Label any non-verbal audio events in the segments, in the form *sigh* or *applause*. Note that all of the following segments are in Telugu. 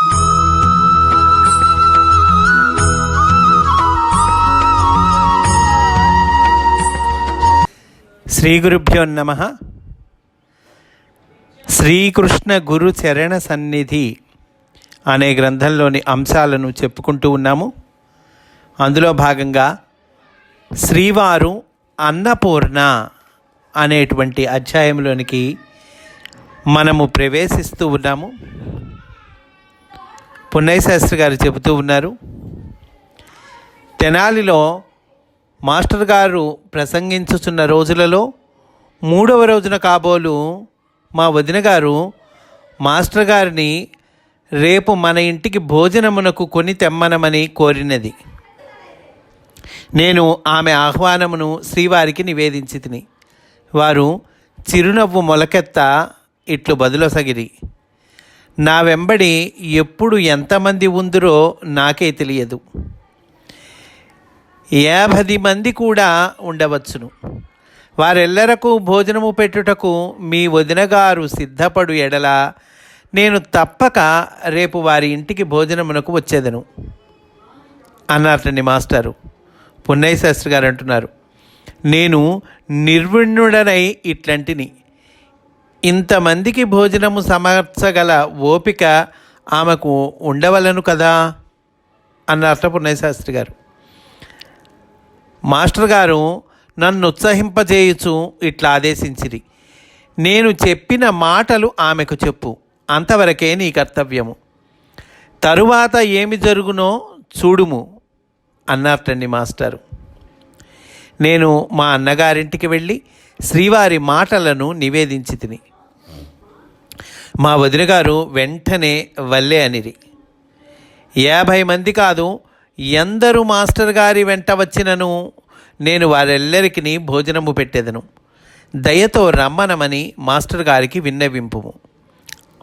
శ్రీ గురుభ్యో నమ. శ్రీకృష్ణ గురు చరణ సన్నిధి అనే గ్రంథంలోని అంశాలను చెప్పుకుంటూ ఉన్నాము. అందులో భాగంగా శ్రీవారు అన్నపూర్ణ అనేటువంటి అధ్యాయంలోనికి మనము ప్రవేశిస్తూ ఉన్నాము. పున్నయ్య శాస్త్రి గారు చెబుతూ ఉన్నారు తెనాలిలో మాస్టర్ గారు ప్రసంగించుచున్న రోజులలో మూడవ రోజున కాబోలు మా వదిన గారు మాస్టర్ గారిని రేపు మన ఇంటికి భోజనమునకు కొని తెమ్మనమని కోరినది. నేను ఆమె ఆహ్వానమును శ్రీవారికి నివేదించి తిని వారు చిరునవ్వు మొలకెత్త ఇట్లు బదులొసగిరి. నా వెంబడి ఎప్పుడు ఎంతమంది ఉందిరో నాకే తెలియదు. యాభది మంది కూడా ఉండవచ్చును. వారెల్లరకు భోజనము పెట్టుటకు మీ వదినగారు సిద్ధపడు ఎడల నేను తప్పక రేపు వారి ఇంటికి భోజనమునకు వచ్చేదను. అన్నారటండి మాస్టారు. పున్నయ్య శాస్త్రి గారు అంటున్నారు. నేను నిర్విణ్ణుడనై ఇట్లాంటిని. ఇంతమందికి భోజనము సమర్చగల ఓపిక ఆమెకు ఉండవలను కదా? అన్నారట పున్నయ్య గారు. మాస్టర్ గారు నన్ను ఉత్సహింపజేయుచు ఇట్లా ఆదేశించిరి. నేను చెప్పిన మాటలు ఆమెకు చెప్పు. అంతవరకే నీ కర్తవ్యము. తరువాత ఏమి జరుగునో చూడుము అన్నారటండి మాస్టారు. నేను మా అన్నగారింటికి వెళ్ళి శ్రీవారి మాటలను నివేదించి తిని మా వదిన గారు వెంటనే వల్లే అనిరి. యాభై మంది కాదు ఎందరు మాస్టర్ గారి వెంట వచ్చినను నేను వారెల్లరికి భోజనము పెట్టేదను. దయతో రమ్మనమని మాస్టర్ గారికి విన్నవింపుము.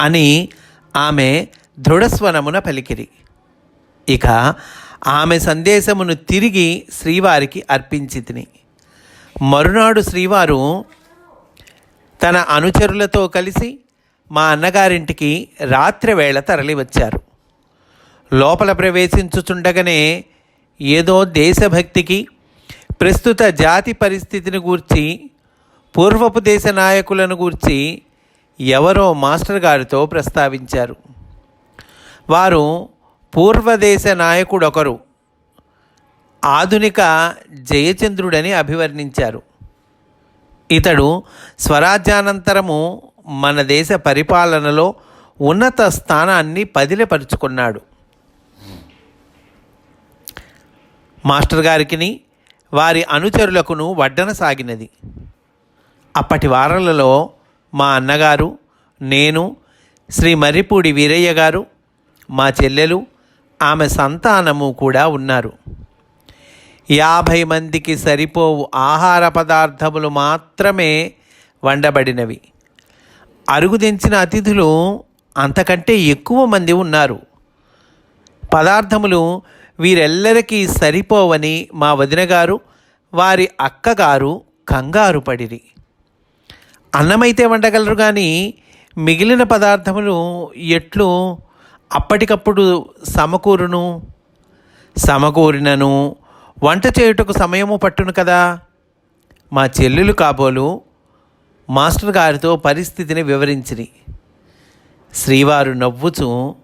అని ఆమె దృఢస్వరమున పలికిరి. ఇక ఆమె సందేశమును తిరిగి శ్రీవారికి అర్పించి తిని మరునాడు శ్రీవారు తన అనుచరులతో కలిసి మా అన్నగారింటికి రాత్రి వేళ తరలి వచ్చారు లోపల ప్రవేశించుచుండగానే ఏదో దేశభక్తికి ప్రస్తుత జాతి పరిస్థితిని గూర్చి పూర్వపు దేశ నాయకులను గూర్చి ఎవరో మాస్టర్ గారితో ప్రస్తావించారు. వారు పూర్వదేశ నాయకుడొకరు ఆధునిక జయచంద్రుడని అభివర్ణించారు. ఇతడు స్వరాజ్యానంతరము మన దేశ పరిపాలనలో ఉన్నత స్థానాన్ని పదిలపరుచుకున్నాడు. మాస్టర్ గారికిని వారి అనుచరులకును వడ్డన సాగినది. అప్పటి వారాలలో మా అన్నగారు నేను శ్రీ మర్రిపూడి వీరయ్య గారు మా చెల్లెలు ఆమె సంతానము కూడా ఉన్నారు. యాభై మందికి సరిపోవు ఆహార పదార్థములు మాత్రమే వండబడినవి. అరుగుదించిన అతిథులు అంతకంటే ఎక్కువ మంది ఉన్నారు. పదార్థములు వీరెల్లరికీ సరిపోవని మా వదినగారు వారి అక్కగారు కంగారు పడిరి. అన్నమైతే వండగలరు కానీ మిగిలిన పదార్థములు ఎట్లు అప్పటికప్పుడు సమకూరును? సమకూరినను వంట చేయుటకు సమయము పట్టును కదా? మా చెల్లెలు కాబోలు మాస్టర్ గారితో పరిస్థితిని వివరించిరి. శ్రీవారు నవ్వుచూ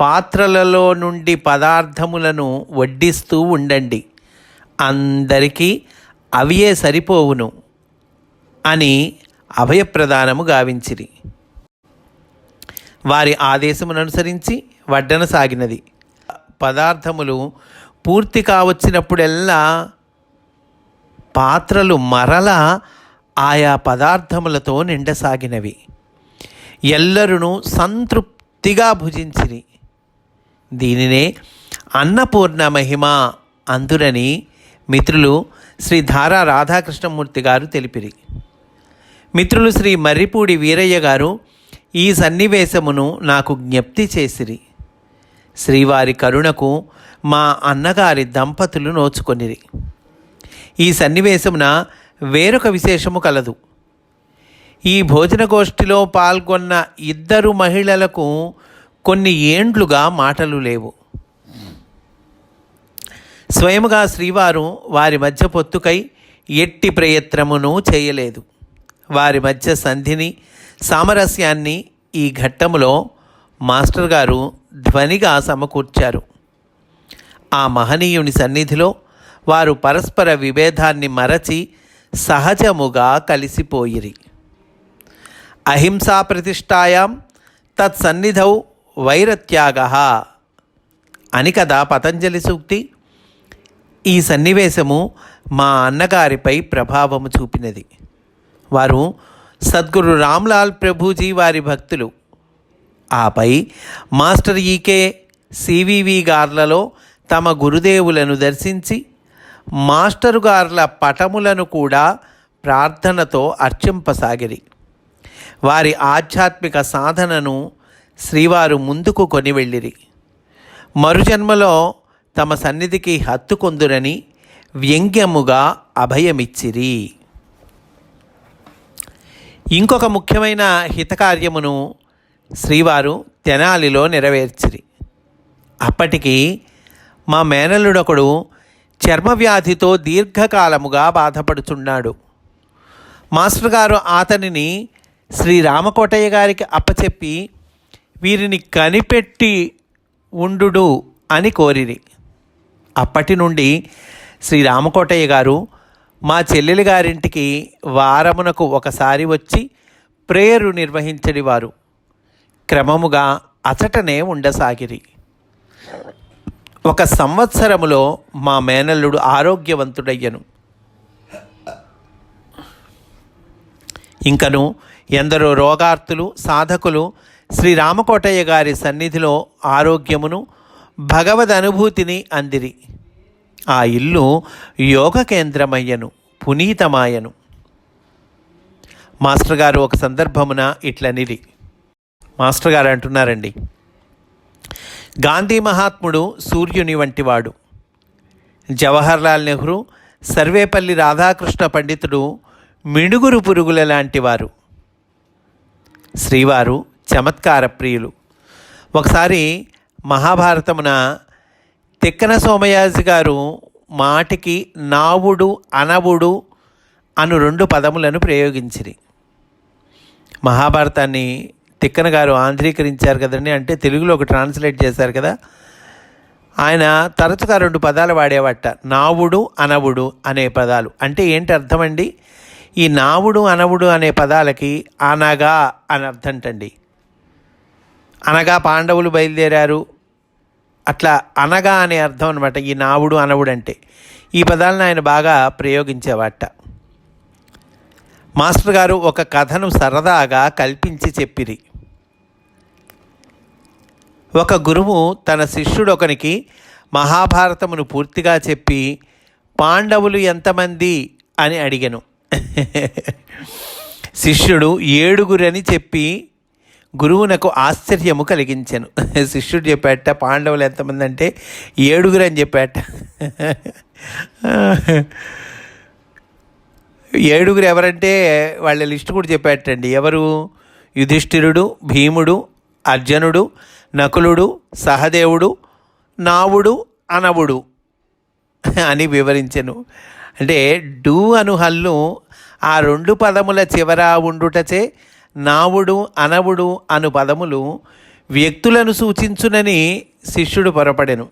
పాత్రలలో నుండి పదార్థములను వడ్డిస్తూ ఉండండి. అందరికీ అవియే సరిపోవును అని అభయప్రదానము గావించిరి. వారి ఆదేశమును అనుసరించి వడ్డన సాగినది. పదార్థములు పూర్తి కావచ్చినప్పుడెల్లా పాత్రలు మరలా ఆయా పదార్థములతో నిండసాగినవి. ఎల్లరును సంతృప్తిగా భుజించిరి. దీనినే అన్నపూర్ణ మహిమ అందురని మిత్రులు శ్రీ ధారా రాధాకృష్ణమూర్తి గారు తెలిపిరి. మిత్రులు శ్రీ మర్రిపూడి వీరయ్య గారు ఈ సన్నివేశమును నాకు జ్ఞప్తి చేసిరి. శ్రీవారి కరుణకు మా అన్నగారి దంపతులు నోచుకొనిరి. ఈ సన్నివేశమున వేరొక విశేషము కలదు. ఈ భోజనగోష్ఠిలో పాల్గొన్న ఇద్దరు మహిళలకు కొన్ని ఏండ్లుగా మాటలు లేవు. స్వయముగా శ్రీవారు వారి మధ్య పొత్తుకై ఎట్టి ప్రయత్నమును చేయలేదు. వారి మధ్య సంధిని సామరస్యాన్ని ఈ ఘట్టములో మాస్టర్ గారు ధ్వనిగా సమకూర్చారు. ఆ మహనీయుని సన్నిధిలో వారు పరస్పర విభేదాన్ని మరచి సహజముగా కలిసిపోయిరి. అహింసా ప్రతిష్టాయాం తత్సన్నిధౌ వైరత్యాగ అని కదా పతంజలి సూక్తి. ఈ సన్నివేశము మా అన్నగారిపై ప్రభావము చూపినది. వారు సద్గురు రామ్లాల్ ప్రభుజీ వారి భక్తులు. ఆపై మాస్టర్ ఈకే సివివి గార్లలో తమ గురుదేవులను దర్శించి మాస్టరు గారుల పటములను కూడా ప్రార్థనతో అర్చింపసాగిరి. వారి ఆధ్యాత్మిక సాధనను శ్రీవారు ముందుకు కొని వెళ్ళిరి మరుజన్మలో తమ సన్నిధికి హత్తుకొందురని వ్యంగ్యముగా అభయమిచ్చిరి. ఇంకొక ముఖ్యమైన హితకార్యమును శ్రీవారు తెనాలిలో నెరవేర్చిరి. అప్పటికి మా మేనల్లుడొకడు చర్మవ్యాధితో దీర్ఘకాలముగా బాధపడుచున్నాడు. మాస్టర్ గారు అతనిని శ్రీ రామకోటయ్య గారికి అప్పచెప్పి వీరిని కనిపెట్టి ఉండు అని కోరిరి. అప్పటి నుండి శ్రీ రామకోటయ్య గారు మా చెల్లెలి గారింటికి వారమునకు ఒకసారి వచ్చి ప్రేయరు నిర్వహించడివారు క్రమముగా అచటనే ఉండసాగిరి. ఒక సంవత్సరములో మా మేనల్లుడు ఆరోగ్యవంతుడయ్యను. ఇంకను ఎందరో రోగార్తులు సాధకులు శ్రీ రామకోటయ్య గారి సన్నిధిలో ఆరోగ్యమును భగవద్ అనుభూతిని అందిరి. ఆ ఇల్లు యోగ కేంద్రమయ్యను పునీతమాయను. మాస్టర్ గారు ఒక సందర్భమున ఇట్లనిది మాస్టర్ గారు అంటున్నారండి గాంధీ మహాత్ముడు సూర్యుని వంటివాడు. జవహర్లాల్ నెహ్రూ సర్వేపల్లి రాధాకృష్ణ పండితుడు మిణుగురు పురుగుల లాంటివారు. శ్రీవారు చమత్కార ప్రియులు. ఒకసారి మహాభారతమున తిక్కన సోమయాజి గారు మాటికి నావుడు అనవుడు అను రెండు పదములను ప్రయోగించిరి. మహాభారతాన్ని తిక్కన గారు ఆంధ్రీకరించారు కదండి. అంటే తెలుగులో ఒక ట్రాన్స్లేట్ చేశారు కదా. ఆయన తరచుగా రెండు పదాలు వాడేవాట. నావుడు అనవుడు అనే పదాలు. అంటే ఏంటి అర్థమండి ఈ నావుడు అనవుడు అనే పదాలకి అనగా అని అర్థంటండి. అనగా పాండవులు బయలుదేరారు. అట్లా అనగా అనే అర్థం అనమాట ఈ నావుడు అనవుడు అంటే. ఈ పదాలను ఆయన బాగా ప్రయోగించేవాట. మాస్టర్ గారు ఒక కథను సరదాగా కల్పించి చెప్పిరి. ఒక గురువు తన శిష్యుడొకనికి మహాభారతమును పూర్తిగా చెప్పి పాండవులు ఎంతమంది? అని అడిగను. *laughs* శిష్యుడు ఏడుగురని చెప్పి గురువునకు ఆశ్చర్యము కలిగించాను. *laughs* శిష్యుడు చెప్పాట పాండవులు ఎంతమంది అంటే ఏడుగురు అని చెప్పాట *laughs* ఏడుగురు ఎవరంటే వాళ్ళ లిస్టు కూడా చెప్పాటండి ఎవరు? యుధిష్ఠిరుడు భీముడు అర్జునుడు నకులుడు సహదేవుడు నావుడు అనవుడు అని వివరించెను. అంటే డు అను హల్లు ఆ రెండు పదముల చివర ఉండుటచే నావుడు అనవుడు అను పదములు వ్యక్తులను సూచించునని శిష్యుడు పొరపడెను.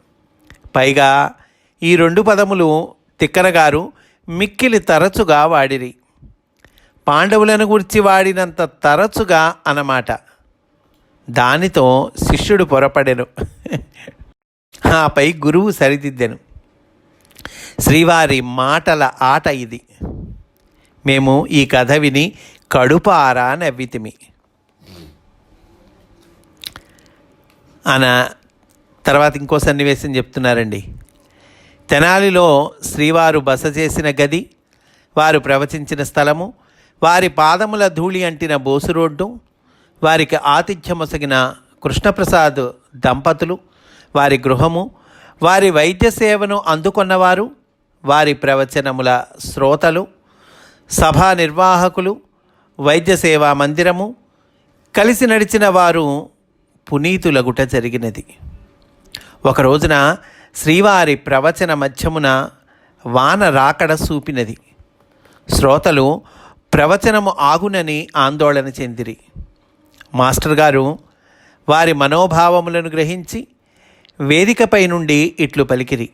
పైగా ఈ రెండు పదములు తిక్కనగారు మిక్కిలి తరచుగా వాడిరి. పాండవులను గురించి వాడినంత తరచుగా అన్నమాట దానితో శిష్యుడు పొరపడెను. ఆపై గురువు సరిదిద్దెను. శ్రీవారి మాటల ఆట ఇది. మేము ఈ కథ విని కడుపారా నవ్వితిమి. అన తర్వాత ఇంకో సన్నివేశం చెప్తున్నారండి. తెనాలిలో శ్రీవారు బస చేసిన గది వారు ప్రవచించిన స్థలము వారి పాదముల ధూళి అంటిన బోసు రోడ్డు వారికి ఆతిథ్యమొసగిన కృష్ణప్రసాద్ దంపతులు వారి గృహము వారి వైద్య సేవను అందుకొన్నవారు వారి ప్రవచనముల శ్రోతలు సభా నిర్వాహకులు వైద్య సేవా మందిరము కలిసి నడిచిన వారు పునీతులగుట జరిగినది. ఒక రోజున శ్రీవారి ప్రవచన మధ్యమున వాన రాకడ చూపినది శ్రోతలు ప్రవచనము ఆగునని ఆందోళన చెందిరి. మాస్టర్ గారు వారి మనోభావములను గ్రహించి వేదికపై నుండి ఇట్లు పలికిరి.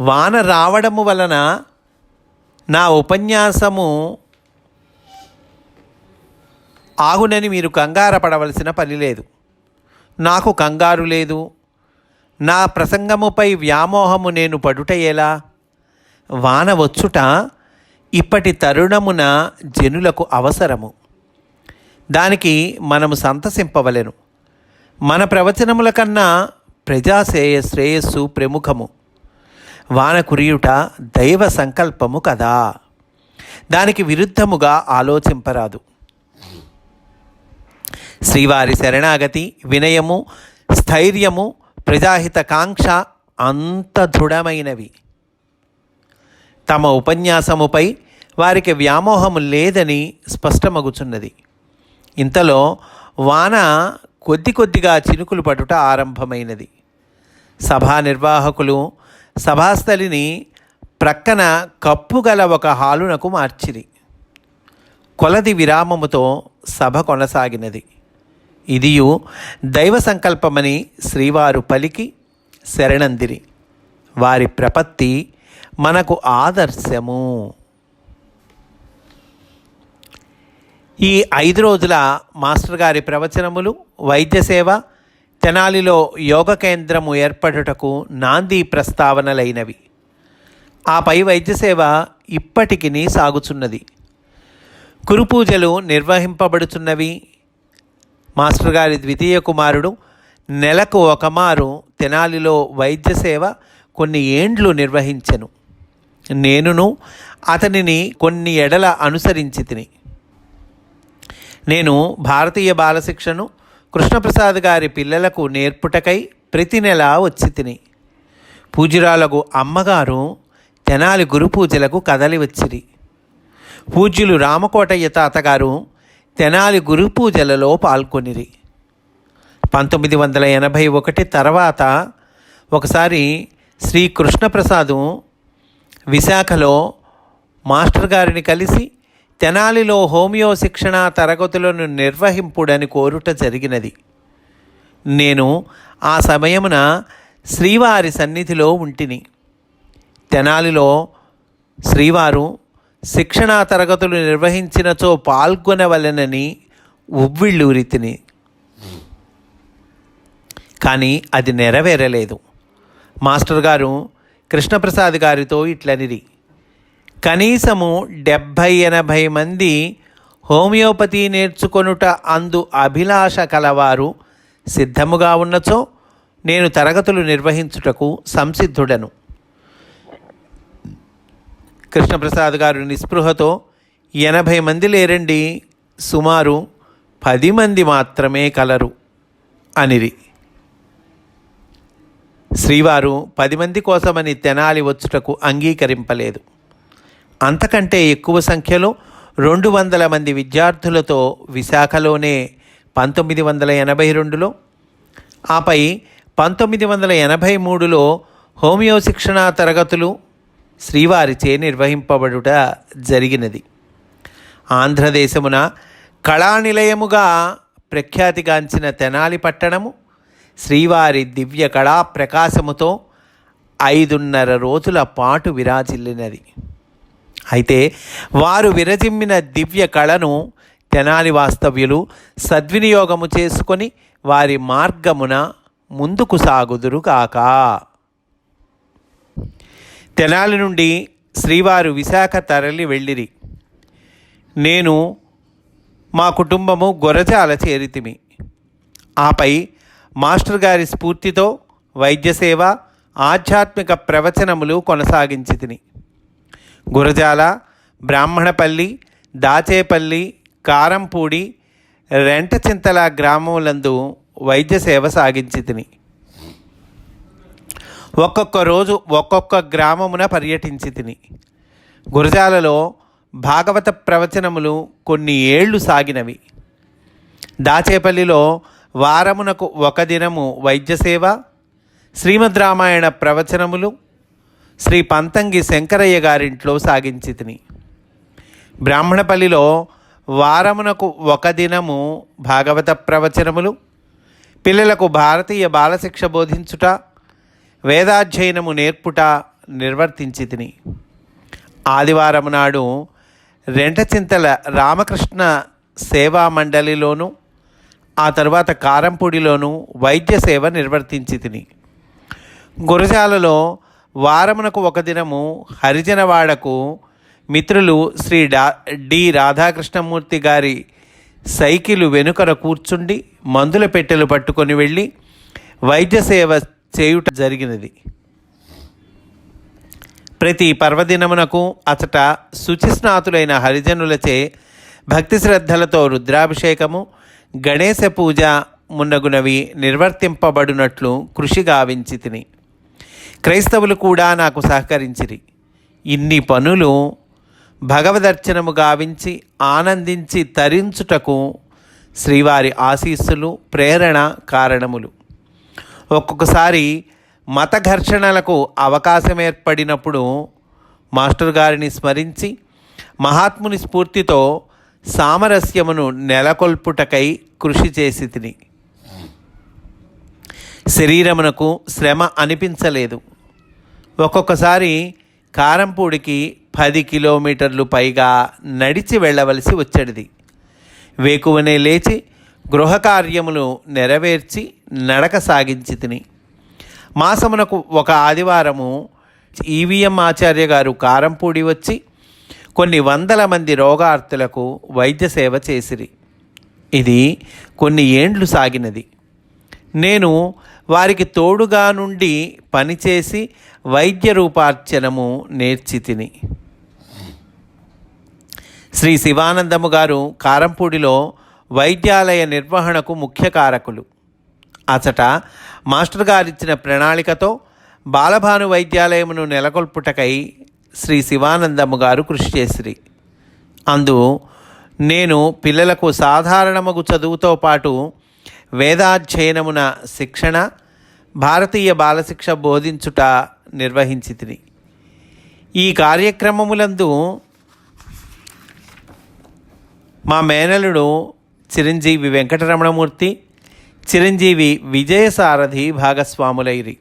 వాన రావడము వలన నా ఉపన్యాసము ఆగునని మీరు కంగార పడవలసిన పని లేదు. నాకు కంగారు లేదు. నా ప్రసంగముపై వ్యామోహము నేను పడుట ఎలా వాన వచ్చుట ఇప్పటి తరుణమున జనులకు అవసరము. దానికి మనము సంతసింపవలెను. మన ప్రవచనముల కన్నా ప్రజాశ్రేయ శ్రేయస్సు ప్రముఖము. వాన కురియుట దైవ సంకల్పము కదా. దానికి విరుద్ధముగా ఆలోచింపరాదు. శ్రీవారి శరణాగతి వినయము స్థైర్యము ప్రజాహిత కాంక్ష అంత దృఢమైనవి. తమ ఉపన్యాసముపై వారికి వ్యామోహము లేదని స్పష్టమగుచున్నది. ఇంతలో వాన కొద్ది కొద్దిగా చినుకులు పడుట ఆరంభమైనది. సభా నిర్వాహకులు సభాస్థలిని ప్రక్కన కప్పుగల ఒక హాలునకు మార్చిరి. కొలది విరామముతో సభ కొనసాగినది. ఇదియు దైవ సంకల్పమని శ్రీవారు పలికి శరణందిరి. వారి ప్రపత్తి మనకు ఆదర్శము. ఈ ఐదు రోజుల మాస్టర్ గారి ప్రవచనములు వైద్య సేవ తెనాలిలో యోగ కేంద్రము ఏర్పడుటకు నాంది ప్రస్తావనలైనవి. ఆ పై వైద్య సేవ ఇప్పటికి సాగుచున్నది. కురుపూజలు నిర్వహింపబడుచున్నవి. మాస్టర్ గారి ద్వితీయ కుమారుడు నెలకు ఒకమారు తెనాలిలో వైద్య సేవ కొన్ని ఏండ్లు నిర్వహించెను. నేనును అతనిని కొన్ని ఎడల అనుసరించి తిని నేను భారతీయ బాలశిక్షను కృష్ణప్రసాద్ గారి పిల్లలకు నేర్పుటకై ప్రతి నెల వచ్చి తిని. పూజ్యురాలకు అమ్మగారు తెనాలి గురు పూజలకు కదలి వచ్చిరి. పూజ్యులు రామకోటయ్య తాతగారు తెనాలి గురు పూజలలో పాల్గొనిరి. పంతొమ్మిది వందల ఎనభై ఒకటి తర్వాత ఒకసారి శ్రీ కృష్ణప్రసాదు విశాఖలో మాస్టర్ గారిని కలిసి తెనాలిలో హోమియో శిక్షణ తరగతులను నిర్వహింపుడని కోరుట జరిగినది. నేను ఆ సమయమున శ్రీవారి సన్నిధిలో ఉంటిని. తెనాలిలో శ్రీవారు శిక్షణా తరగతులు నిర్వహించినచో పాల్గొనవలెనని ఉవ్విళ్ళూరితిని. కానీ అది నెరవేరలేదు. మాస్టర్ గారు కృష్ణప్రసాద్ గారితో ఇట్లనిరి. కనీసము డెబ్భై ఎనభై మంది హోమియోపతి నేర్చుకొనుట అందు అభిలాష కలవారు సిద్ధముగా ఉన్నచో నేను తరగతులు నిర్వహించుటకు సంసిద్ధుడను. కృష్ణప్రసాద్ గారు నిస్పృహతో ఎనభై మంది లేరండి సుమారు పది మంది మాత్రమే కలరు అనిరి. శ్రీవారు పది మంది కోసమని తెనాలి వచ్చుటకు అంగీకరింపలేదు. అంతకంటే ఎక్కువ సంఖ్యలో రెండు వందల మంది విద్యార్థులతో విశాఖలోనే పంతొమ్మిది వందల ఎనభై రెండులో ఆపై పంతొమ్మిది వందల ఎనభై మూడులో హోమియో శిక్షణా తరగతులు శ్రీవారిచే నిర్వహింపబడుట జరిగినది. ఆంధ్రదేశమున కళానిలయముగా ప్రఖ్యాతిగాంచిన తెనాలి పట్టణము శ్రీవారి దివ్య కళా ప్రకాశముతో ఐదున్నర రోజుల పాటు విరాజిల్లినది. అయితే వారు విరజిమ్మిన దివ్య కళను తెనాలి వాస్తవ్యులు సద్వినియోగము చేసుకొని వారి మార్గమున ముందుకు సాగుదురు కాక తెనాలి నుండి శ్రీవారు విశాఖ తరలి వెళ్ళిరి. నేను మా కుటుంబము గొరజాల చేరితిమి. ఆపై మాస్టర్ గారి స్ఫూర్తితో వైద్య సేవ ఆధ్యాత్మిక ప్రవచనములు కొనసాగించి తిని గురజాల బ్రాహ్మణపల్లి దాచేపల్లి కారంపూడి రెంటచింతల గ్రామములందు వైద్య సేవ సాగించి తిని ఒక్కొక్క రోజు ఒక్కొక్క గ్రామమున పర్యటించి తిని గురజాలలో భాగవత ప్రవచనములు కొన్ని ఏళ్ళు సాగినవి. దాచేపల్లిలో వారమునకు ఒక దినము వైద్య సేవ శ్రీమద్ రామాయణ ప్రవచనములు శ్రీ పంతంగి శంకరయ్య గారింట్లో సాగించి తిని బ్రాహ్మణపల్లిలో వారమునకు ఒక దినము భాగవత ప్రవచనములు పిల్లలకు భారతీయ బాలశిక్ష బోధించుట వేదాధ్యయనము నేర్పుట నిర్వర్తించి తిని ఆదివారం నాడు రెంటచింతల రామకృష్ణ సేవా మండలిలోను ఆ తరువాత కారంపూడిలోను వైద్య సేవ నిర్వర్తించి తిని గురజాలలో వారమునకు ఒక దినము హరిజనవాడకు మిత్రులు శ్రీ డా డి రాధాకృష్ణమూర్తి గారి సైకిలు వెనుకన కూర్చుండి మందుల పెట్టెలు పట్టుకొని వెళ్ళి వైద్య సేవ చేయుట జరిగినది. ప్రతి పర్వదినమునకు అచట శుచిస్నాతులైన హరిజనులచే భక్తి శ్రద్ధలతో రుద్రాభిషేకము గణేశ పూజ మున్నగునవి నిర్వర్తింపబడినట్లు కృషి గావించి తిని క్రైస్తవులు కూడా నాకు సహకరించిరి. ఇన్ని పనులు భగవదర్చనము గావించి ఆనందించి తరించుటకు శ్రీవారి ఆశీస్సులు ప్రేరణ కారణములు. ఒక్కొక్కసారి మత ఘర్షణలకు అవకాశం ఏర్పడినప్పుడు మాస్టర్ గారిని స్మరించి మహాత్ముని స్ఫూర్తితో సామరస్యమును నెలకొల్పుటకై కృషి చేసి తిని. శరీరమునకు శ్రమ అనిపించలేదు. ఒక్కొక్కసారి కారంపూడికి పది కిలోమీటర్లు పైగా నడిచి వెళ్ళవలసి వచ్చేది. వేకువనే లేచి గృహకార్యములు నెరవేర్చి నడక సాగించి తిని. మాసమునకు ఒక ఆదివారము ఈవీఎం ఆచార్య గారు కారంపూడి వచ్చి కొన్ని వందల మంది రోగార్తులకు వైద్య సేవ చేసిరి. ఇది కొన్ని ఏండ్లు సాగినది. నేను వారికి తోడుగా నుండి పనిచేసి వైద్య రూపార్చనము నేర్చితిని శ్రీ శివానందము గారు కారంపూడిలో వైద్యాలయ నిర్వహణకు ముఖ్య కారకులు. అచట మాస్టర్ గారిచ్చిన ప్రణాళికతో బాలభాను వైద్యాలయమును నెలకొల్పుటకై శ్రీ శివానందము గారు కృషి చేసిరి. అందు నేను పిల్లలకు సాధారణమగు చదువుతో పాటు వేదాధ్యయనమున శిక్షణ భారతీయ బాలశిక్ష బోధించుట నిర్వహించితిని. ఈ కార్యక్రమములందు మా మేనలుడు చిరంజీవి వెంకటరమణమూర్తి చిరంజీవి విజయసారథి భాగస్వాములైరి.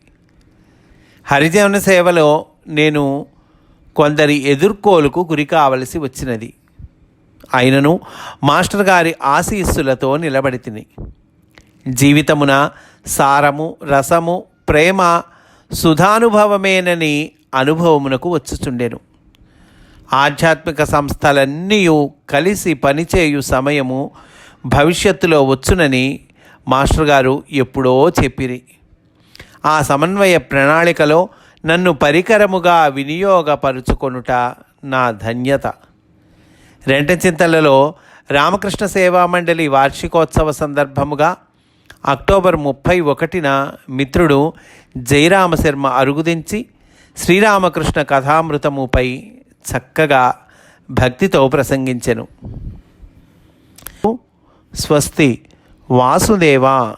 హరిజన సేవలో నేను కొందరి ఎదుర్కోలుకు గురి కావలసి వచ్చినది. అయినను మాస్టర్ గారి ఆశీస్సులతో నిలబడితిని. జీవితమున సారము రసము ప్రేమ సుధానుభవమేనని అనుభవమునకు వచ్చుచుండెను. ఆధ్యాత్మిక సంస్థలన్నీ కలిసి పనిచేయు సమయము భవిష్యత్తులో వచ్చునని మాస్టర్ గారు ఎప్పుడో చెప్పిరి. ఆ సమన్వయ ప్రణాళికలో నన్ను పరికరముగా వినియోగపరుచుకొనుట నా ధన్యత. రెంటచింతలలో రామకృష్ణ సేవా మండలి వార్షికోత్సవ సందర్భముగా అక్టోబర్ ముప్పై ఒకటిన మిత్రుడు జయరామశర్మ అరుగుదించి శ్రీరామకృష్ణ కథామృతముపై చక్కగా భక్తితో ప్రసంగించెను. స్వస్తి వాసుదేవా.